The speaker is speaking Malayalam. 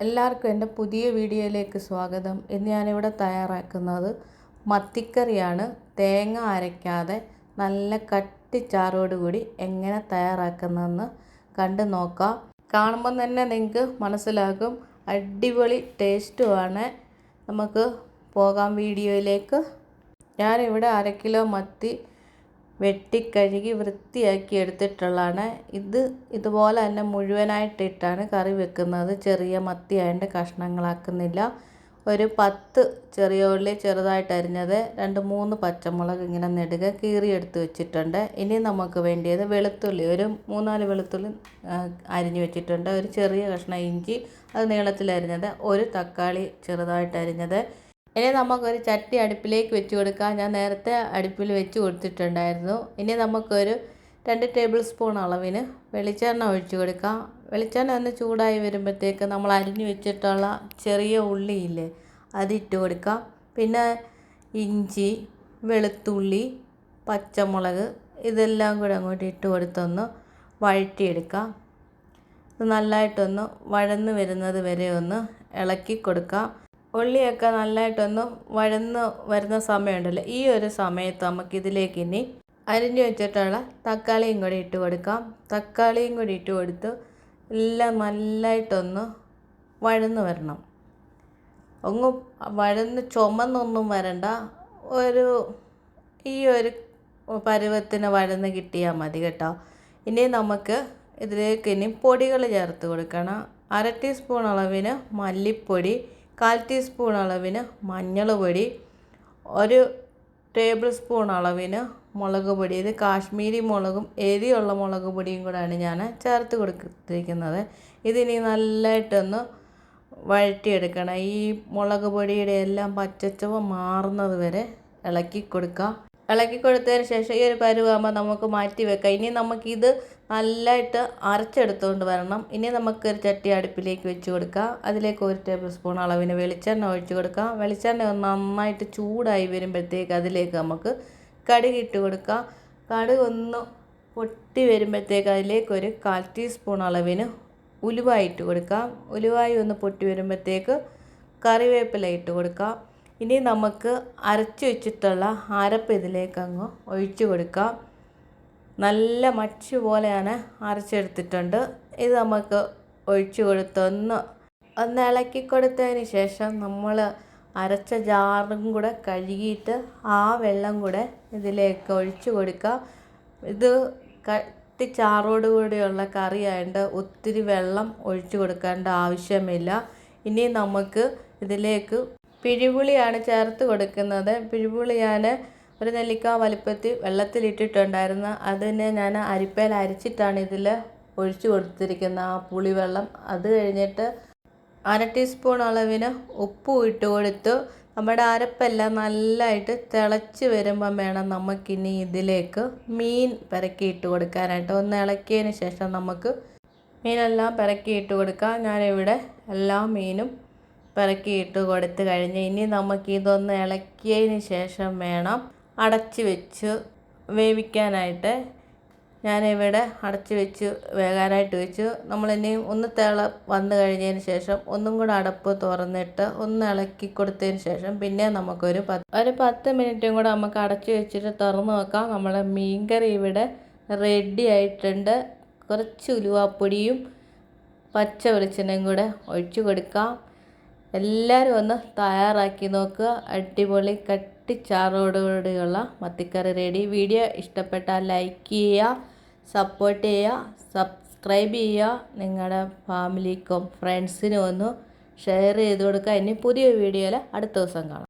എല്ലാവർക്കും എന്റെ പുതിയ വീഡിയോയിലേക്ക് സ്വാഗതം. ഇന്ന് ഞാനിവിടെ തയ്യാറാക്കുന്നത് മത്തിക്കറിയാണ്. തേങ്ങ അരയ്ക്കാതെ നല്ല കട്ടി കട്ടിച്ചാറോടുകൂടി എങ്ങനെ തയ്യാറാക്കുന്നതെന്ന് കണ്ട് നോക്കാം. കാണുമ്പോൾ തന്നെ നിങ്ങൾക്ക് മനസ്സിലാകും. അടിപൊളി ടേസ്റ്റുമാണ്. നമുക്ക് പോകാം വീഡിയോയിലേക്ക്. ഞാനിവിടെ അര കിലോ മത്തി വെട്ടിക്കഴുകി വൃത്തിയാക്കി എടുത്തിട്ടുള്ളതാണ്. ഇത് ഇതുപോലെ തന്നെ മുഴുവനായിട്ടിട്ടാണ് കറി വെക്കുന്നത്. ചെറിയ മത്തി കഷ്ണങ്ങളാക്കുന്നില്ല. ഒരു പത്ത് ചെറിയ ഉള്ളി ചെറുതായിട്ട് അരിഞ്ഞത് രണ്ട് മൂന്ന് പച്ചമുളക് ഇങ്ങനെ നെടുക കീറിയെടുത്ത് വെച്ചിട്ടുണ്ട്. ഇനി നമുക്ക് വേണ്ടിയത് വെളുത്തുള്ളി ഒരു മൂന്നാൽ വെളുത്തുള്ളി അരിഞ്ഞു വെച്ചിട്ടുണ്ട്. ഒരു ചെറിയ കഷ്ണം ഇഞ്ചി അത് നീളത്തിൽ അരിഞ്ഞത് ഒരു തക്കാളി ചെറുതായിട്ട് അരിഞ്ഞത് ഇനി നമുക്കൊരു ചട്ടി അടുപ്പിലേക്ക് വെച്ച് കൊടുക്കാം. ഞാൻ നേരത്തെ അടുപ്പിൽ വെച്ച് കൊടുത്തിട്ടുണ്ടായിരുന്നു. ഇനി നമുക്കൊരു രണ്ട് ടേബിൾ സ്പൂൺ അളവിന് വെളിച്ചെണ്ണ ഒഴിച്ച് കൊടുക്കാം. വെളിച്ചെണ്ണ ഒന്ന് ചൂടായി വരുമ്പോഴത്തേക്ക് നമ്മൾ അരിഞ്ഞു വെച്ചിട്ടുള്ള ചെറിയ ഉള്ളിയില്ലേ അതിട്ട് കൊടുക്കാം. പിന്നെ ഇഞ്ചി വെളുത്തുള്ളി പച്ചമുളക് ഇതെല്ലാം കൂടെ അങ്ങോട്ട് ഇട്ട് കൊടുത്തൊന്ന് വഴറ്റിയെടുക്കാം. ഇത് നല്ലതായിട്ടൊന്ന് വഴന്ന് വരുന്നത് വരെ ഒന്ന് ഇളക്കി കൊടുക്കാം. ഉള്ളിയൊക്കെ നല്ലതായിട്ടൊന്ന് വഴന്ന് വരുന്ന സമയമുണ്ടല്ലോ. ഈ ഒരു സമയത്ത് നമുക്കിതിലേക്ക് ഇനി അരിഞ്ഞു വെച്ചിട്ടുള്ള തക്കാളിയും കൂടി ഇട്ട് കൊടുക്കാം. തക്കാളിയും കൂടി ഇട്ട് കൊടുത്ത് എല്ലാം നല്ലതായിട്ടൊന്ന് വഴന്ന് വരണം. ഒന്ന് വഴന്ന് ചുമന്നൊന്നും വരണ്ട. ഒരു ഈ ഒരു പരുവത്തിന് വഴന്ന് കിട്ടിയാൽ മതി കേട്ടോ. ഇനി നമുക്ക് ഇതിലേക്ക് ഇനി പൊടികൾ ചേർത്ത് കൊടുക്കണം. അര ടീസ്പൂൺ അളവിന് മല്ലിപ്പൊടി കാൽ ടീസ്പൂൺ അളവിന് മഞ്ഞൾ പൊടി ഒരു ടേബിൾ സ്പൂൺ അളവിന് മുളക് പൊടി. ഇത് കാശ്മീരി മുളകും എരിയുള്ള മുളക് പൊടിയും കൂടെയാണ് ഞാൻ ചേർത്ത് കൊടുത്തിരിക്കുന്നത്. ഇതിനി നല്ലതായിട്ടൊന്ന് വഴറ്റിയെടുക്കണം. ഈ മുളക് പൊടിയുടെ എല്ലാം പച്ചച്ചവ മാറുന്നത് വരെ ഇളക്കി കൊടുക്കുക. ഇളക്കി കൊടുത്തതിന് ശേഷം ഈ ഒരു പരുവാകുമ്പോൾ നമുക്ക് മാറ്റി വെക്കാം. ഇനി നമുക്കിത് നല്ലതായിട്ട് അരച്ചെടുത്തുകൊണ്ട് വരണം. ഇനി നമുക്കൊരു ചട്ടി അടുപ്പിലേക്ക് വെച്ച് കൊടുക്കാം. അതിലേക്ക് ഒരു ടേബിൾ സ്പൂൺ അളവിന് വെളിച്ചെണ്ണ ഒഴിച്ച് കൊടുക്കാം. വെളിച്ചെണ്ണ നന്നായിട്ട് ചൂടായി വരുമ്പോഴത്തേക്ക് അതിലേക്ക് നമുക്ക് കടുക് ഇട്ട് കൊടുക്കാം. കടുക് ഒന്ന് പൊട്ടി വരുമ്പോഴത്തേക്ക് അതിലേക്ക് ഒരു കാൽ ടീസ്പൂൺ അളവിന് ഉലുവായി ഇട്ട് കൊടുക്കാം. ഉലുവായി ഒന്ന് പൊട്ടി വരുമ്പോഴത്തേക്ക് കറിവേപ്പില ഇട്ട് കൊടുക്കാം. ഇനി നമുക്ക് അരച്ച് വെച്ചിട്ടുള്ള അരപ്പ് ഇതിലേക്ക് അങ്ങ് ഒഴിച്ചു കൊടുക്കാം നല്ല മച്ച് പോലെയാണ് അരച്ചെടുത്തിട്ടുണ്ട്. ഇത് നമുക്ക് ഒഴിച്ചു കൊടുത്തൊന്ന് ഒന്ന് ഇളക്കി കൊടുത്തതിന് ശേഷം നമ്മൾ അരച്ച ജാറും കൂടെ കഴുകിയിട്ട് ആ വെള്ളം കൂടെ ഇതിലേക്ക് ഒഴിച്ചു കൊടുക്കുക. ഇത് കട്ടി ചാറോട് കൂടിയുള്ള കറി ആയതുകൊണ്ട് ഒത്തിരി വെള്ളം ഒഴിച്ചു കൊടുക്കേണ്ട ആവശ്യമില്ല. ഇനി നമുക്ക് ഇതിലേക്ക് പിഴിപുളിയാണ് ചേർത്ത് കൊടുക്കുന്നത്. പിഴിപുളി ഞാൻ ഒരു നെല്ലിക്ക വലിപ്പത്തിൽ വെള്ളത്തിലിട്ടിട്ടുണ്ടായിരുന്നു. അതിനെ ഞാൻ അരിപ്പയിൽ അരിച്ചിട്ടാണ് ഇതിൽ ഒഴിച്ചു കൊടുത്തിരിക്കുന്ന ആ പുളിവെള്ളം അത് കഴിഞ്ഞിട്ട് അര ടീസ്പൂൺ അളവിന് ഉപ്പ് ഇട്ട് കൊടുത്തു. നമ്മുടെ അരപ്പെല്ലാം നല്ലതായിട്ട് തിളച്ച് വരുമ്പം വേണം നമുക്കിനി ഇതിലേക്ക് മീൻ പിറക്കി ഇട്ട് കൊടുക്കാനായിട്ട്. ഒന്ന് ഇളക്കിയതിന് ശേഷം നമുക്ക് മീനെല്ലാം പിറക്കി ഇട്ട് കൊടുക്കാം. ഞാനിവിടെ എല്ലാ മീനും പിറക്കി ഇട്ട് കൊടുത്തു കഴിഞ്ഞ് ഇനി നമുക്ക് ഇതൊന്ന് ഇളക്കിയതിന് ശേഷം വേണം അടച്ച് വെച്ച് വേവിക്കാനായിട്ട്. ഞാനിവിടെ അടച്ച് വെച്ച് വേകാനായിട്ട് വെച്ചു. ഇനി ഒന്ന് തിള വന്നു കഴിഞ്ഞതിന് ശേഷം ഒന്നും കൂടെ അടപ്പ് തുറന്നിട്ട് ഒന്ന് ഇളക്കി കൊടുത്തതിന് ശേഷം പിന്നെ നമുക്കൊരു പത്ത് ഒരു പത്ത് മിനിറ്റും കൂടെ നമുക്ക് അടച്ച് വെച്ചിട്ട് തുറന്ന് നോക്കാം. നമ്മളെ മീൻകറി ഇവിടെ റെഡി ആയിട്ടുണ്ട്. കുറച്ച് ഉലുവാപ്പൊടിയും പച്ച വെളിച്ചെണ്ണയും കൂടെ ഒഴിച്ചു കൊടുക്കാം. എല്ലാവരും ഒന്ന് തയ്യാറാക്കി നോക്കുക. അടിപൊളി കട്ടിച്ചാറോടുകൂടിയുള്ള മത്തിക്കറി റെഡി വീഡിയോ ഇഷ്ടപ്പെട്ടാൽ ലൈക്ക് ചെയ്യുക സപ്പോർട്ട് ചെയ്യുക സബ്സ്ക്രൈബ് ചെയ്യുക. നിങ്ങളുടെ ഫാമിലിക്കും ഫ്രണ്ട്സിനും ഒന്ന് ഷെയർ ചെയ്ത് കൊടുക്കുക. ഇനി പുതിയ വീഡിയോയിൽ അടുത്ത ദിവസം കാണാം.